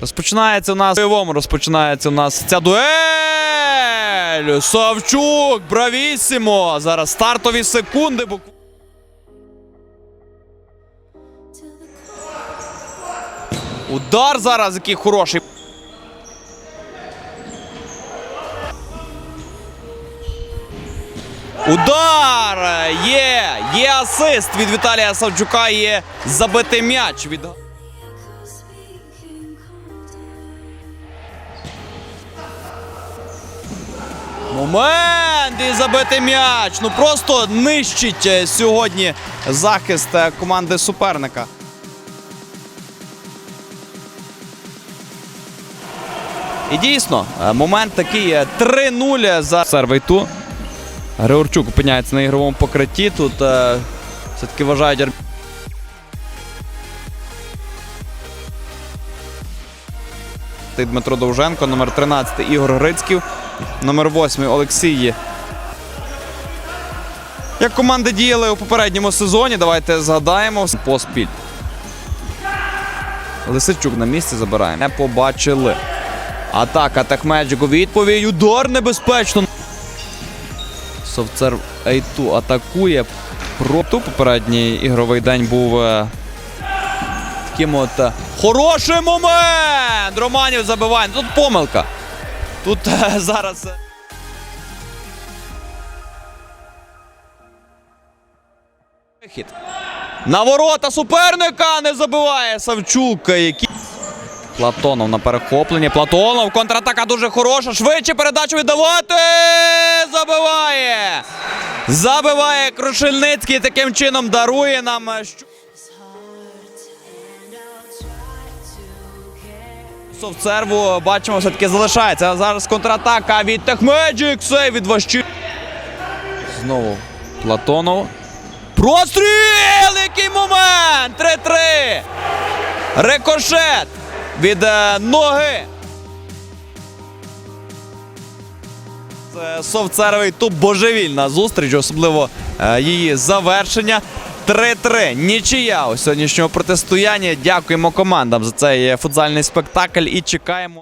Розпочинається у нас бойовому, розпочинається у нас ця дуель. Савчук, бравісімо. Зараз стартові секунди. Удар зараз, який хороший. Удар! Є! Є асист від Віталія Савчука. Є забитий м'яч від. Момент і забитий м'яч. Ну просто нищить е, сьогодні захист е, команди суперника. І дійсно, е, момент такий е, 3-0 за сервейту. Григорчук опиняється на ігровому покритті. Тут все-таки вважають Дмитро Довженко, номер 13 Ігор Грицьків, номер 8 Олексій. Як команди діяли у попередньому сезоні, давайте згадаємо поспіль. Лисичук на місці забирає. Не побачили. Атака Техмеджик у відповідь. Удар небезпечно. Совцер Ейту атакує. Проту попередній ігровий день був е, таким от е, хороший момент! Романів забиває. Тут помилка. Тут е, зараз. е, Вихід. На ворота суперника не забиває Савчук. Який... Платонов на перехопленні. Платонов. Контратака дуже хороша. Швидше передачу віддавати. Забиває. Забиває Крушельницький. Таким чином дарує нам. Що- бачимо, все-таки залишається. А зараз контратака від Техмеджик. Сейв від Ващі. Знову Платонов. Простріл! Який момент! 3-3. Рикошет від е, ноги. Це Совцеровий тут божевільна зустріч, особливо е, її завершення. 3-3. Нічия у сьогоднішнього протистояння. Дякуємо командам за цей е, футзальний спектакль і чекаємо.